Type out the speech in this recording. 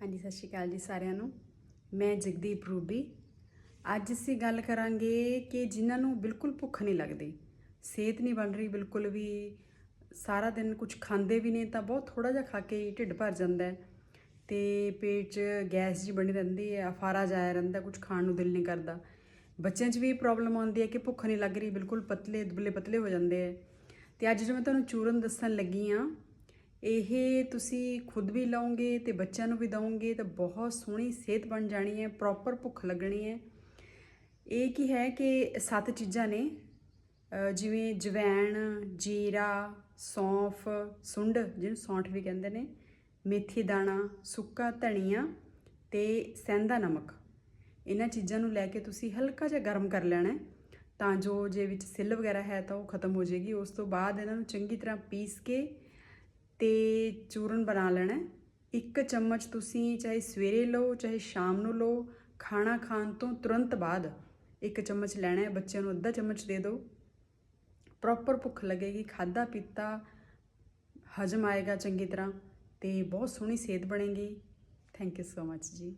ਹਾਂਜੀ, ਸਤਿ ਸ਼੍ਰੀ ਅਕਾਲ ਜੀ ਸਾਰਿਆਂ ਨੂੰ। ਮੈਂ ਜਗਦੀਪ ਰੂਬੀ। ਅੱਜ ਅਸੀਂ ਗੱਲ ਕਰਾਂਗੇ ਕਿ ਜਿਨ੍ਹਾਂ ਨੂੰ ਬਿਲਕੁਲ ਭੁੱਖ ਨਹੀਂ ਲੱਗਦੀ, ਸਿਹਤ ਨਹੀਂ ਬਣ ਰਹੀ, ਬਿਲਕੁਲ ਵੀ ਸਾਰਾ ਦਿਨ ਕੁਝ ਖਾਂਦੇ ਵੀ ਨੇ ਤਾਂ ਬਹੁਤ ਥੋੜਾ ਜਿਹਾ ਖਾ ਕੇ ਹੀ ਢਿੱਡ ਭਰ ਜਾਂਦਾ ਹੈ ਤੇ ਪੇਟ 'ਚ ਗੈਸ ਜੀ ਬਣੀ ਰਹਿੰਦੀ ਹੈ, ਅਫਾਰਾ ਜਾਇਆ ਰਹਿੰਦਾ ਕੁਝ ਖਾਣ ਨੂੰ ਦਿਲ ਨਹੀਂ ਕਰਦਾ। ਬੱਚਿਆਂ 'ਚ ਵੀ ਪ੍ਰੋਬਲਮ ਆਉਂਦੀ ਹੈ ਕਿ ਭੁੱਖ ਨਹੀਂ ਲੱਗ ਰਹੀ, ਬਿਲਕੁਲ ਪਤਲੇ, ਦੁਬਲੇ ਪਤਲੇ ਹੋ ਜਾਂਦੇ ਹੈ। ਤੇ ਅੱਜ ਜੋ ਮੈਂ ਤੁਹਾਨੂੰ ਚੂਰਨ ਦੱਸਣ ਲੱਗੀ ਆ ਇਹ ਤੁਸੀਂ ਖੁਦ ਵੀ ਲਓਗੇ ਤੇ ਬੱਚਿਆਂ ਨੂੰ ਵੀ ਦਵੋਗੇ ਤਾਂ ਬਹੁਤ ਸੋਹਣੀ ਸਿਹਤ ਬਣ ਜਾਣੀ ਹੈ ਪ੍ਰੋਪਰ ਭੁੱਖ ਲੱਗਣੀ ਹੈ। ਇਹ ਕੀ ਹੈ ਕਿ ਸੱਤ ਚੀਜ਼ਾਂ ਨੇ ਜਿਵੇਂ ਜਵੈਣ, ਜੀਰਾ, ਸੌਂਫ, ਸੁੰਡ ਜਿਹਨੂੰ ਸੌਂਠ ਵੀ ਕਹਿੰਦੇ ਨੇ, ਮੇਥੀ ਦਾਣਾ, ਸੁੱਕਾ ਧਨੀਆ ਤੇ ਸੈਂਦਾ ਨਮਕ। ਇਹਨਾਂ ਚੀਜ਼ਾਂ ਨੂੰ ਲੈ ਕੇ ਤੁਸੀਂ ਹਲਕਾ ਜਿਹਾ ਗਰਮ ਕਰ ਲੈਣਾ ਤਾਂ ਜੋ ਜੇ ਵਿੱਚ ਸਿੱਲ ਵਗੈਰਾ ਹੈ ਤਾਂ ਉਹ ਖਤਮ ਹੋ ਜਾਏਗੀ। ਉਸ ਤੋਂ ਬਾਅਦ ਇਹਨਾਂ ਨੂੰ ਚੰਗੀ ਤਰ੍ਹਾਂ ਪੀਸ ਕੇ ਤੇ ਚੂਰਨ ਬਣਾ ਲੈਣਾ ਇੱਕ ਚਮਚ ਤੁਸੀਂ ਚਾਹੇ ਸਵੇਰੇ ਲਓ, ਚਾਹੇ ਸ਼ਾਮ ਨੂੰ ਲਓ, ਖਾਣਾ ਖਾਣ ਤੋਂ ਤੁਰੰਤ ਬਾਅਦ ਇੱਕ ਚਮਚ ਲੈਣਾ ਹੈ। ਬੱਚਿਆਂ ਨੂੰ ਅੱਧਾ ਚਮਚ ਦੇ ਦਿਓ। ਪ੍ਰੋਪਰ ਭੁੱਖ ਲੱਗੇਗੀ ਖਾਦਾ ਪੀਤਾ ਹਜਮ ਆਏਗਾ ਚੰਗੀ ਤਰ੍ਹਾਂ ਤੇ ਬਹੁਤ ਸੋਹਣੀ ਸਿਹਤ ਬਣੇਗੀ। ਥੈਂਕ ਯੂ ਸੋ ਮੱਚ ਜੀ।